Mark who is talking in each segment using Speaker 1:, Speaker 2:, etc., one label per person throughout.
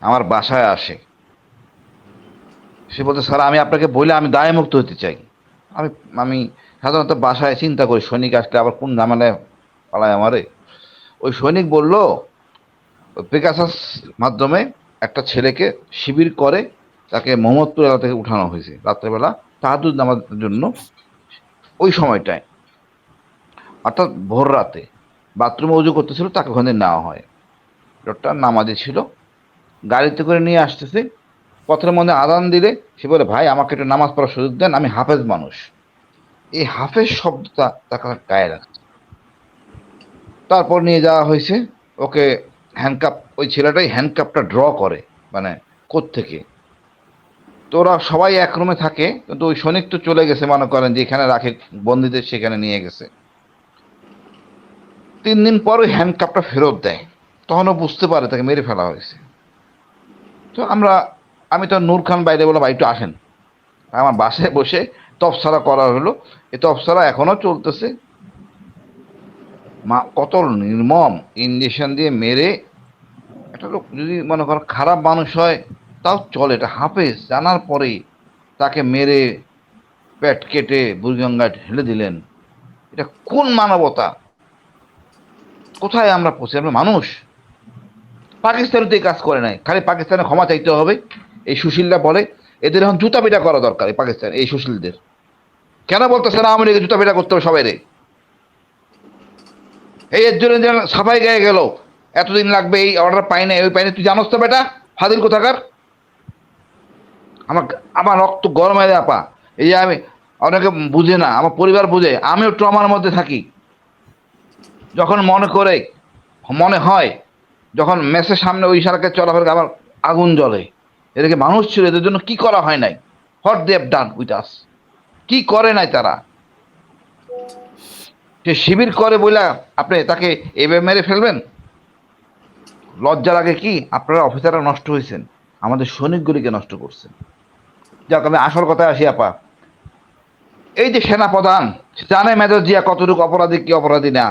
Speaker 1: আমার বাসায় আসে। সে বলতে স্যার, আমি আপনাকে বলে আমি দায় মুক্ত হতে চাই। আমি আমি সাধারণত বাসায় চিন্তা করি, সৈনিক আসলে আবার কোন ঝামেলায় পালায় আমারে? ওই সৈনিক বলল পেকাসাস মাধ্যমে একটা ছেলেকে শিবির করে তাকে মোহাম্মদপুর এলাকা থেকে উঠানো হয়েছে রাত্রেবেলা তাহাদুদ নামাজের জন্য ওই সময়টায়। অর্থাৎ ভোর রাতে। বাথরুমে উজু করতেছিল, তাকে ওখানে নেওয়া হয়। লোকটা নামাজে ছিল। গাড়িতে করে নিয়ে আসতেছে। পথের মধ্যে আদান দিলে সে বলে, ভাই, আমাকে একটু নামাজ পড়ার সুযোগ দেন, আমি হাফেজ মানুষ। এই হাফেজ শব্দটা তাকে গায়ে রাখছে তারপর নিয়ে যাওয়া হয়েছে। ওকে হ্যান্ডকাপ ওই ছেলেটাই হ্যান্ডকাপটা ড্র করে মানে থেকে তো ওরা সবাই এক রুমে থাকে, কিন্তু ওই সৈনিক তো চলে গেছে, মনে করেন যেখানে রাখে, বন্দীদের সেখানে নিয়ে গেছে। তিন দিন পর ওই হ্যান্ডকাপটা ফেরত দেয়। তখনও বুঝতে পারে, তাকে মেরে ফেলা হয়েছে। তো আমরা, আমি তো নূর খান বাইরে বলে ভাই, একটু আসেন। আমার বাসে বসে তফসারা করা হলো। এই তফসারা এখনও চলতেছে। মা, কত নির্মম ইঞ্জেকশন দিয়ে মেরে একটা লোক যদি মনে করেন খারাপ মানুষ হয়, তাও চলে। এটা হাফেজ, জানার পরে তাকে মেরে পেট কেটে বুড়িগঙ্গায় ঢেলে দিলেন। এটা কোন মানবতা? কোথায় আমরা পৌঁছে? আমরা মানুষ। পাকিস্তানও তো এই কাজ করে নাই। খালি পাকিস্তানে ক্ষমা চাইতে হবে, এই সুশীলরা বলে। এদের এখন জুতা পিটা করা দরকার এই পাকিস্তান, এই সুশীলদের। কেন বলতেছে না লীগের জুতা পিটা করতে হবে সবাই রে এই এর জন্য সাফাই গায়ে গেল। এতদিন লাগবে এই অর্ডার পাই না ওই পাই না তুই জানোস তো বেটা ফাদিল কোথাকার? আমার আমার রক্ত গরম হয়ে আপা। এই যে আমি, অনেকে বুঝে না, আমার পরিবার বুঝে, আমিও ট্রমার মধ্যে থাকি। যখন মনে করে, মনে হয় যখন মেসের সামনে ওই সারাকে চলাফেরা আবার আগুন জ্বলে। এদেরকে মানুষ ছিল, এদের জন্য কি করা হয় নাই? হট দেব ডান উইথ আস। কি করে নাই তারা? সে শিবির করে বইলা, আপনি তাকে এভাবে মেরে ফেলবেন? লজ্জার আগে কি? আপনারা অফিসাররা নষ্ট হয়েছেন আমাদের সৈনিকগুলিকে নষ্ট করছেন। যাক, আমি আসল কথায় আসি, আপা। এই যে সেনাপ্রধান জানে মেজর জিয়া কতটুকু অপরাধী, কি অপরাধী না।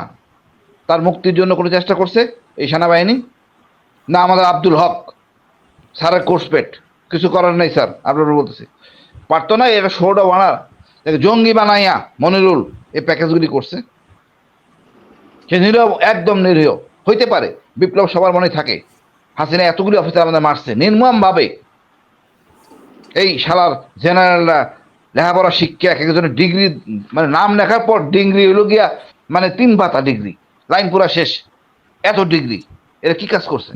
Speaker 1: তার মুক্তির জন্য কোনো চেষ্টা করছে? এই সেনাবাহিনী? না, আমাদের আব্দুল হক। স্যারের কোর্সপেট কিছু করার নেই, স্যার আপনার বলতেছি। পারতো না, এটা শোটা বানার। জঙ্গি বানাইয়া, মনিরুল, এই প্যাকেজগুলি করছে। সে নিরীহ, একদম নিরীহ। হইতে পারে, বিপ্লব সবার মনে থাকে। হাসিনা এতগুলি অফিসার আমাদের মারছে, নির্মমভাবে। এই শালার জেনারেলরা লেখাপড়া শিক্ষা, এক একজনের ডিগ্রি মানে নাম লেখার পর ডিগ্রি হলো গিয়া মানে তিন পাতা ডিগ্রি লাইন পুরা শেষ। এত ডিগ্রি এরা কি কাজ করছে?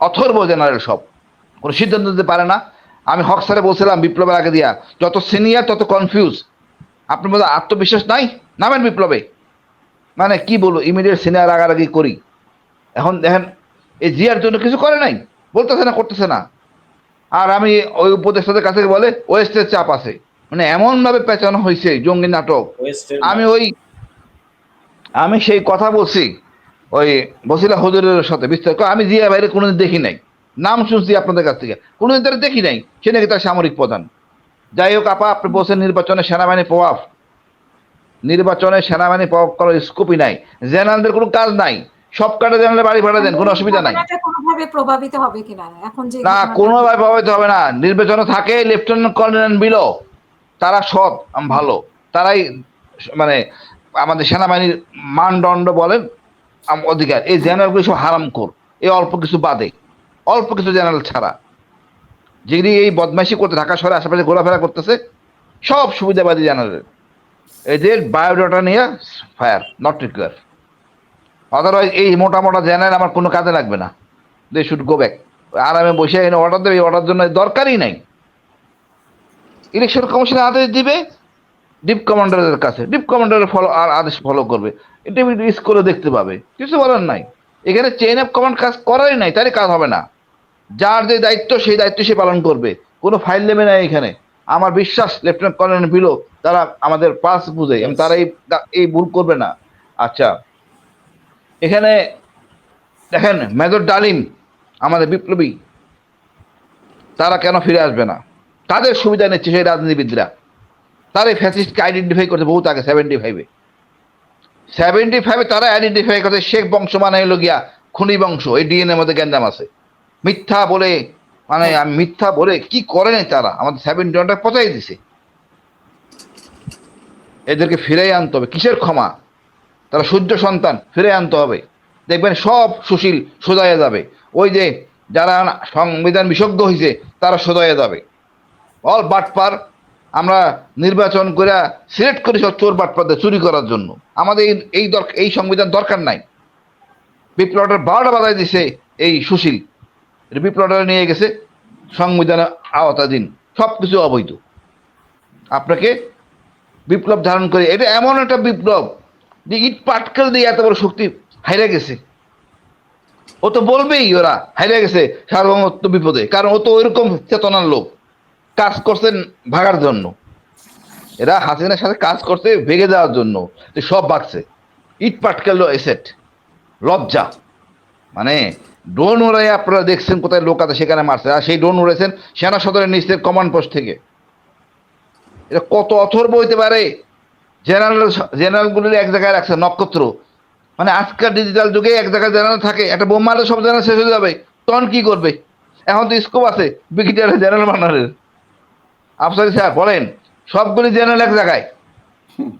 Speaker 1: অথর্ব জেনারেল সব। কোনো সিদ্ধান্ত নিতে পারে না। আমি হক স্যারে বলছিলাম বিপ্লবের আগে দিয়া যত সিনিয়র তত কনফিউজ আপনার মধ্যে আত্মবিশ্বাস নাই? নামেন বিপ্লবে। মানে কি বলব ইমিডিয়েট সিনিয়র আগারাগি করি। এখন দেখেন এই জিয়ার জন্য কিছু করে নাই বলতেছে না করতেছে না। আর আমি ওই উপদেষ্টাদের কাছে বলে ওয়েস্টের চাপ আছে। মানে এমনভাবে পেঁচানো হয়েছে জঙ্গি নাটক। আমি ওই আমি সেই কথা বলছি। ওই বসিলা হজুরের সাথে বিস্তারিত আমি জিয়া বাইরে কোনোদিন দেখি নাই। নাম শুনছি আপনাদের কাছ থেকে। কোনোদিন তারা দেখি নাই সে নাকি তার সামরিক প্রধান। যাই হোক আপা আপনি বলছেন নির্বাচনে সেনাবাহিনী প্রভাব নির্বাচনে সেনাবাহিনী প্রভাব করার স্কোপই নাই। জেনারেলদের কোনো কাজ নাই। সব কাটে জেনারেল বাড়ি ভাড়া দেন কোনো অসুবিধা নাই।
Speaker 2: ঘটনাটা কোনোভাবে প্রভাবিত হবে কিনা? এখন যে
Speaker 1: না কোনোভাবে প্রভাবিত হবে না। নির্বাচনে থাকে লেফটেন্যান্ট কর্নেল বিলো তারা সৎ ভালো। তারাই মানে আমাদের সেনাবাহিনীর মানদণ্ড বলেন অধিকার। এই জেনারেলগুলো সব হারাম কর। এই অল্প কিছু বাদে। অল্প কিছু জেনারেল ছাড়া। যিনি এই বদমাইশি করতে ঢাকা শহরে আশেপাশে ঘোরাফেরা করতেছে, সব সুবিধাবাদী জেনারেল। এদের বায়োডাটা নিয়ে ফায়ার নট রিকোয়ার আদারওয়াইজ এই মোটা মোটা জেনারেল আমার কোনো কাজে লাগবে না। দে শুড গো ব্যাক আরামে বসে এনে অর্ডার দেবে, এই অর্ডার জন্য দরকারই নাই। ইলেকশন কমিশনের আদেশ দিবে ডিপ কমান্ডারের কাছে। ডিপ কমান্ডারের ফলো আর আদেশ ফলো করবে। এটা রিস্ক করে দেখতে পাবে। কিছু বলার নাই। এখানে চেইন অফ কমান্ড কাজ করারই নাই, তারই কাজ হবে না। যার যে দায়িত্ব, সেই দায়িত্ব সে পালন করবে। কোনো ফাইল নেবে না এখানে। আমার বিশ্বাস লেফটেন্যান্ট কর্নেল বিলো তারা আমাদের পাস বুঝে। এবং তারা এই এই ভুল করবে না। আচ্ছা। এখানে দেখেন, মেজর ডালিম, আমাদের বিপ্লবী, তারা কেন ফিরে আসবে না? তাদের সুবিধা নিচ্ছে সেই রাজনীতিবিদরা। তারা ফ্যাসিস্টকে আইডেন্টিফাই করতে বহুত আগে সেভেন্টি ফাইভে সেভেন্টি ফাইভে তারা আইডেন্টিফাই করতে শেখ বংশ মানে হলো গিয়া খুনি বংশ, এই ডিএনএ মধ্যে গ্যাঞ্জাম আছে। মিথ্যা বলে মানে মিথ্যা বলে কি করেন তারা? আমাদের সেভেন জনটা পচাই দিছে। এদেরকে ফিরে আনতে হবে, কিসের ক্ষমা? তারা সূর্য সন্তান ফিরে আনতে হবে। দেখবেন সব সুশীল সোজাইয়া যাবে। ওই যে যারা সংবিধান বিশেষজ্ঞ হয়েছে তারা সোজাইয়া যাবে। অল বাটপার আমরা নির্বাচন করে সিলেক্ট করি সব চোর বাটপারদের চুরি করার জন্য। আমাদের এই- এই সংবিধান দরকার নাই। বিপ্লবের বারোটা বাজায় দিছে এই সুশীল। বিপ্লবটা নিয়ে গেছে সংবিধানের আওতাধীন। সব কিছু অবৈধ। আপনাকে বিপ্লব ধারণ করে এটা এমন একটা বিপ্লব যে ইট পাটকেল দিয়ে এত বড় শক্তি হাইরে গেছে। ও তো বলবেই ওরা, হাইরে গেছে সার্বভৌমত্ব বিপদে। কারণ ও তো ওইরকম চেতনার লোক। কাজ করছেন ভাগার জন্য। এরা হাসিনার সাথে কাজ করতে ভেঙে দেওয়ার জন্য। সব বাড়ছে ইট পাটকেল এসেট। লজ্জা। মানে ড্রোন উড়াই আপনারা দেখছেন কোথায় লোক আছে সেখানে মারছে। আর সেই ড্রোন উড়েছেন সেনা সদরের নিচের কমান্ড পোস্ট থেকে। এটা কত অথর্ব হইতে পারে? জেনারেল জেনারেলগুলির এক জায়গায় রাখছে, নক্ষত্র। মানে আজকাল ডিজিটাল যুগে এক জায়গায় জেনারেল থাকে, একটা বোম মারলে সব জেনারেল শেষ হয়ে যাবে। তখন কি করবে? এখন তো স্কোপ আছে ব্রিগেডিয়ার জেনারেল মানারের আফসারি স্যার, বলেন, সবগুলি জেনারেল এক জায়গায়।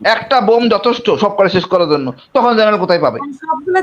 Speaker 1: একটা বোম যথেষ্ট সব করে শেষ করার জন্য। তখন জেনারেল কোথায় পাবে?
Speaker 2: সবগুলো